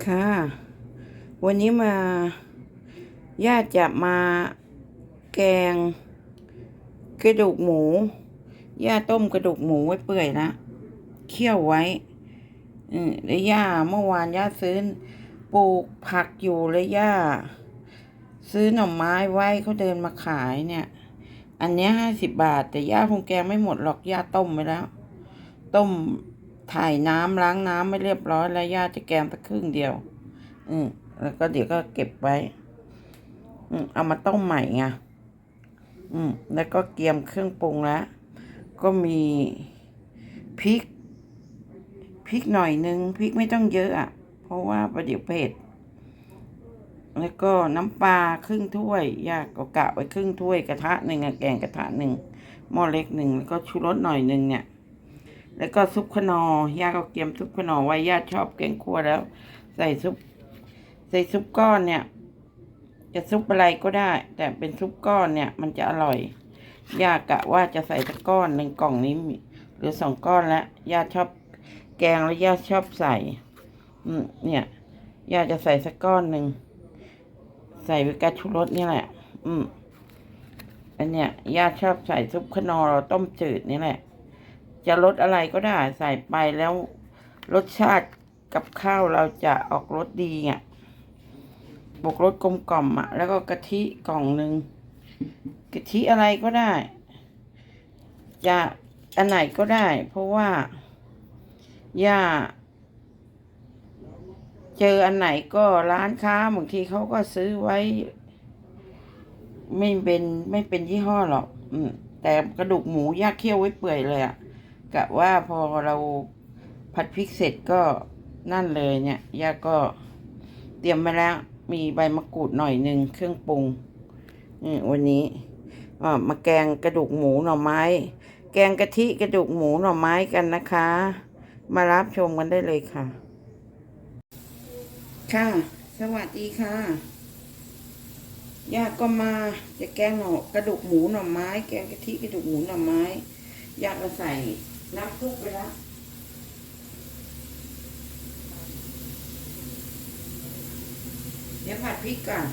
ค่ะ วันนี้มาญาติจะมาแกงกระดูกหมูย่าต้มกระดูกหมูไว้เปื่อยนะเคี่ยวไว้ อืมแล้วย่าเมื่อวานย่าซื้อปลูกผักอยู่แล้วย่า ซื้อหน่อไม้ไว้เขาเดินมาขายเนี่ย อันเนี้ยห้าสิบบาท แต่ย่าคงแกงไม่หมดหรอกย่าต้มไปแล้ว ต้ม ถ่ายน้ำล้างน้ำไม่เรียบร้อยแล้วย่าจะแกงไปครึ่งเดียว อืมแล้วก็เดี๋ยวก็เก็บไว้ อืมเอามาต้มใหม่ไงอืมแล้วก็เกียมเครื่องปรุงแล้ว ก็มีพริกพริกหน่อยนึงพริกไม่ต้องเยอะอะ เพราะว่าประเดี๋ยวเผ็ดแล้วก็น้ำปลาครึ่งถ้วยยาก็กะไว้ครึ่งถ้วยกระทะหนึ่งอะแกงกระทะหนึ่งหม้อเล็กหนึ่งแล้วก็ชูรสหน่อยหนึ่งเนี่ย แล้วก็ซุปขนอย่าก็เตรียมซุปขนอไว้ย่าชอบแกงคั่วแล้ว ใส่ซุป ใส่ซุปก้อนเนี่ย จะซุปอะไรก็ได้ แต่เป็นซุปก้อนเนี่ย มันจะอร่อยย่ากะว่าจะใส่สักก้อนหนึ่งกล่องนี้หรือสองก้อนแล้วย่าชอบแกงแล้วย่าชอบใส่อืมเนี่ยย่าจะใส่สักก้อนหนึ่งใส่วิกาชูรสนี่แหละ อืมอันเนี้ยย่าชอบใส่ซุปขนอเราต้มจืดนี่แหละ จะรสอะไรก็ได้ใส่ไปแล้วรสชาติกับข้าวเราจะออกรสดีอะบวกรสกลมกล่อมอะ แล้วก็กะทิกล่องหนึ่งกะทิอะไรก็ได้ จะอันไหนก็ได้ เพราะว่าย่าเจออันไหนก็ร้านค้าบางทีเขาก็ซื้อไว้ ไม่เป็นไม่เป็นยี่ห้อหรอก อืมแต่กระดูกหมูย่าเคี่ยวไว้เปื่อยเลยอะ กะว่าพอเราผัดพริกเสร็จก็นั่นเลยเนี่ยย่าก็เตรียมไว้แล้วมีใบมะกรูดหน่อยหนึ่งเครื่องปรุงนี่วันนี้มาแกงกระดูกหมูหน่อไม้ แกงกะทิกระดูกหมูหน่อไม้กันนะคะ มารับชมกันได้เลยค่ะ ค่ะ สวัสดีค่ะย่าก็มาจะแกงหน่อกระดูกหมูหน่อไม้ แกงกะทิกระดูกหมูหน่อไม้ย่าก็ใส่ น้ำซุปไปแล้วเดี๋ยวผัดพริกก่อน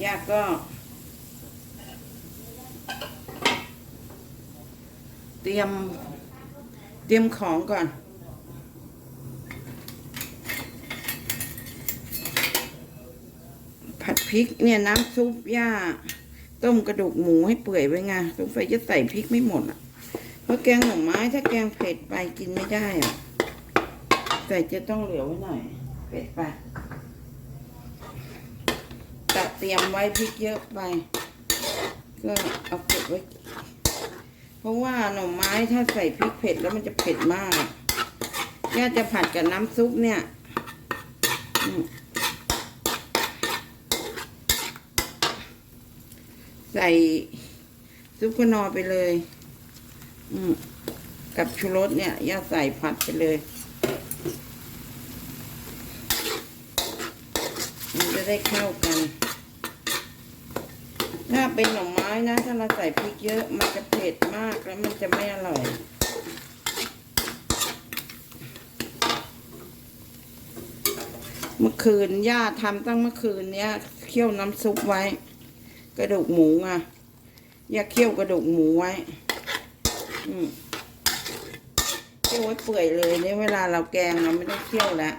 อย่าก็ เตรียม เตรียมของก่อน ผัดพริกเนี่ยน้ำซุปย่า ต้มกระดูกหมูให้เปื่อยไว้ไงสงสัยจะใส่พริกไม่หมดอะ ราะแกงหน่อไม้ถ้าแกงเผ็ดไปกินไม่ได้อะใส่จะต้องเหลือไว้หน่อย เผ็ดไปตัดเตรียมไว้พริกเยอะไป ก็เอาเก็บไว้ เพราะว่าหน่อไม้ถ้าใส่พริกเผ็ดแล้วมันจะเผ็ดมากย่าจะผัดกับน้ำซุปเนี่ยใส่ซุปขนอไปเลย กับชูรสเนี่ยย่าใส่ผัดไปเลย มันจะได้เข้ากัน ถ้าเป็นหน่อไม้นะ ถ้าเราใส่พริกเยอะ มันจะเผ็ดมากแล้วมันจะไม่อร่อยเมื่อคืนย่าทำตั้งเมื่อคืนเนี้ยเคี่ยวน้ำซุปไว้ กระดูกหมูอะย่าเคี่ยวกระดูกหมูไว้ เคี่ยวไว้เปื่อยเลยเนี่ยเวลาเราแกงเราไม่ต้องเคี่ยวแล้ว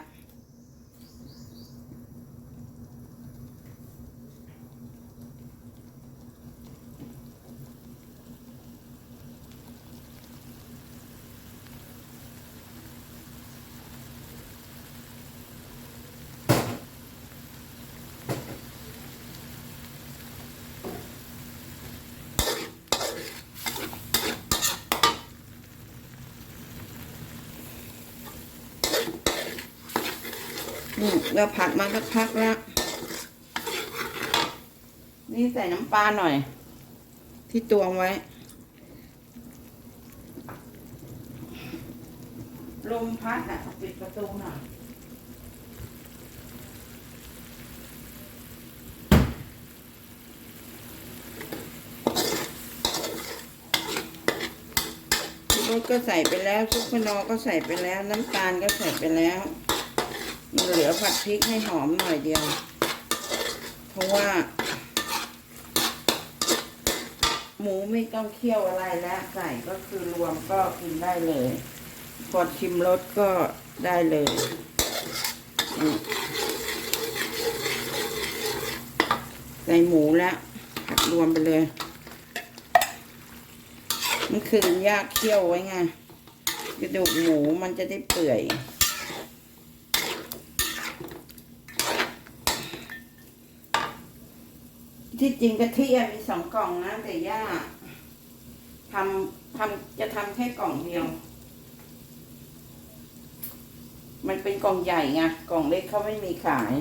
เราผัดมาสักพักแล้ว นี่ใส่น้ำปลาหน่อย ที่ตวงไว้ ลมพัดอะ ปิดประตูหน่อยรสก็ใส่ไปแล้วซุปขนอก็ใส่ไปแล้ว น้ำตาลก็ใส่ไปแล้ว มันเหลือผัดพริกให้หอมหน่อยเดียว เพราะว่า หมูไม่ต้องเคี่ยวอะไรแล้ว ใส่ก็คือรวมก็กินได้เลยพอชิมรสก็ได้เลยใส่หมูแล้วผัดรวมไปเลย มันคืนยากเคี่ยวไว้ไงกระดูกหมูมันจะได้เปื่อย ที่จริงกะทิมีสองกล่องนะ แต่ย่าทำทำจะทำแค่กล่องเดียว มันเป็นกล่องใหญ่ไงกล่องเล็กเขาไม่มีขาย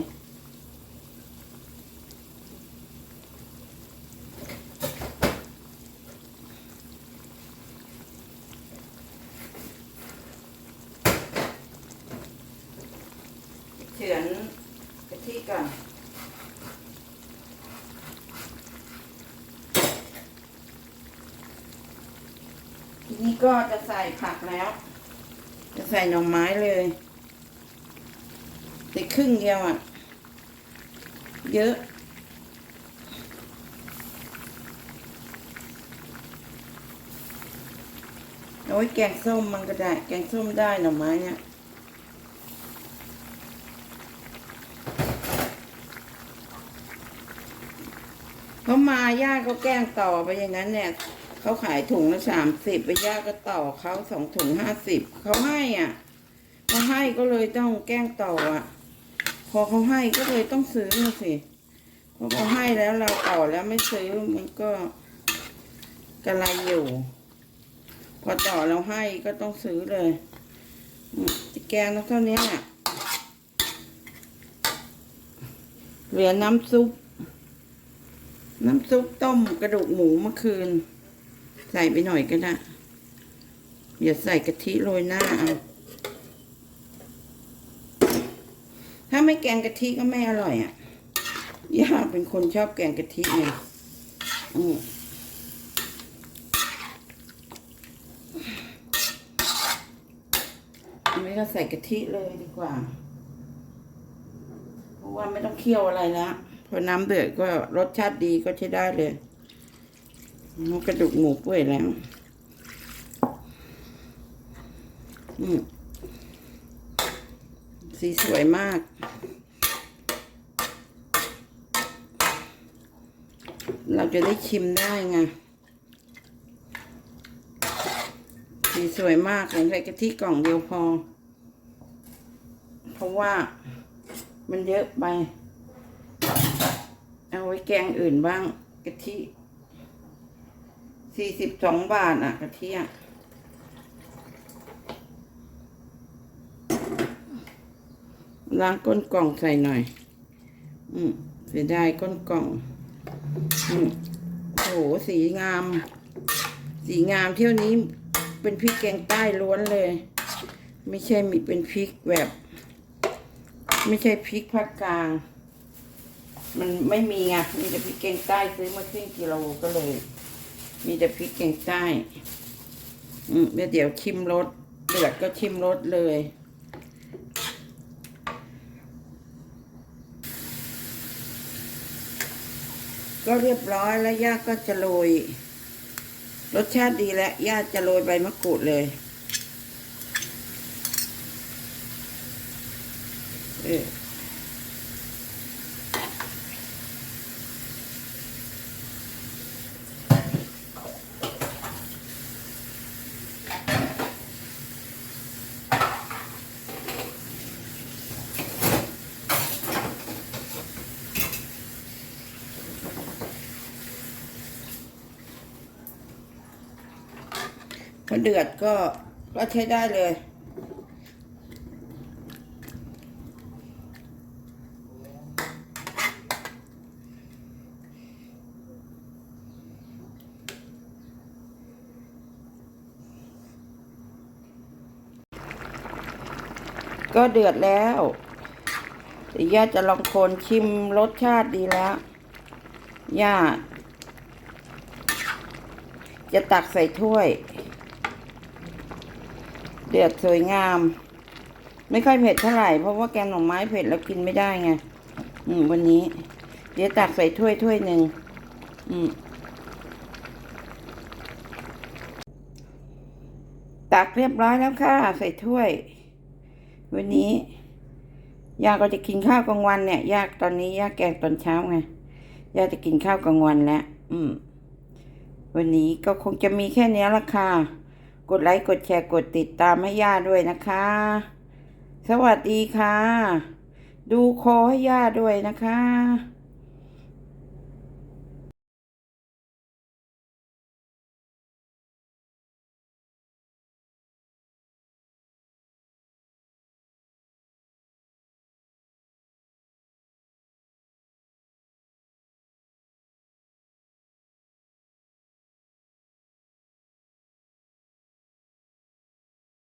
เฉือนกะทิก่อน ทีนี้ก็จะใส่ผักแล้ว จะใส่หน่อไม้เลยแต่ครึ่งเดียวอะ เยอะ เอาไว้แกงส้มมันก็ได้ แกงส้มได้หน่อไม้เนี่ยเขามาย่าก็แกล้งต่อไปอย่างนั้นเนี่ย เขาขายถุงละสามสิบไปย่าก็ต่อเขาสองถุงห้าสิบเขาให้อะเขาให้ก็เลยต้องแกล้งต่ออะ พอเขาให้ก็เลยต้องซื้อมาสิพอเขาให้แล้วเราต่อแล้วไม่ซื้อมันก็กระไรอยู่ พอต่อเราให้ก็ต้องซื้อเลยแกงแล้วเท่านี้อะเหลือน้ำซุป น้ำซุปต้มกระดูกหมูเมื่อคืน ใส่ไปหน่อยก็ได้อย่าใส่กะทิโรยหน้าเอาถ้าไม่แกงกะทิก็ไม่อร่อยอะย่าเป็นคนชอบแกงกะทิไงอืมอันนี้ก็ใส่กะทิเลยดีกว่า เพราะว่าไม่ต้องเคี่ยวอะไรแล้วพอน้ำเดือดก็รสชาติดีก็ใช้ได้เลย กระดูกหมูเปื่อยแล้วสีสวยมาก เราจะได้ชิมได้ไง สีสวยมากเลยใส่กะทิกล่องเดียวพอ เพราะว่ามันเยอะไป เอาไว้แกงอื่นบ้างกะทิ สี่สิบสองบาทอะกระเทิอะล้างก้นกล่องใส่หน่อย อืมเสียดายก้นกล่อง อืมโหสีงาม สีงามเที่ยวนี้เป็นพริกแกงใต้ล้วนเลย ไม่ใช่มีเป็นพริกแบบ ไม่ใช่พริกภาคกลาง มันไม่มีไงมีแต่พริกแกงใต้ซื้อมาครึ่งกิโลก็เลย มีแต่พริกแกงใต้อืมเดี๋ยวชิมรสเดือดก็ชิมรสเลยก็เรียบร้อยแล้วย่าก็จะโรยรสชาติดีแล้วย่าจะโรยใบมะกรูดเลย พอเดือดก็ก็ใช้ได้เลย ก็เดือดแล้วเดี๋ยวย่าจะลองคนชิมรสชาติดีแล้วย่าจะตักใส่ถ้วย เดือดสวยงาม ไม่ค่อยเผ็ดเท่าไหร่ เพราะว่าแกงหน่อไม้เผ็ดแล้วกินไม่ได้ไง อืม วันนี้ เดี๋ยวตักใส่ถ้วยถ้วยหนึ่งอืม ตักเรียบร้อยแล้วค่ะ ใส่ถ้วย วันนี้ยาก็จะกินข้าวกลางวันเนี่ยย่าตอนนี้ย่าแกงตอนเช้าไงย่าจะกินข้าวกลางวันแล้วอืม วันนี้ก็คงจะมีแค่นี้ละค่ะ กดไลค์กดแชร์กดติดตามให้ย่าด้วยนะคะ สวัสดีค่ะ ดูโคอให้ย่าด้วยนะคะ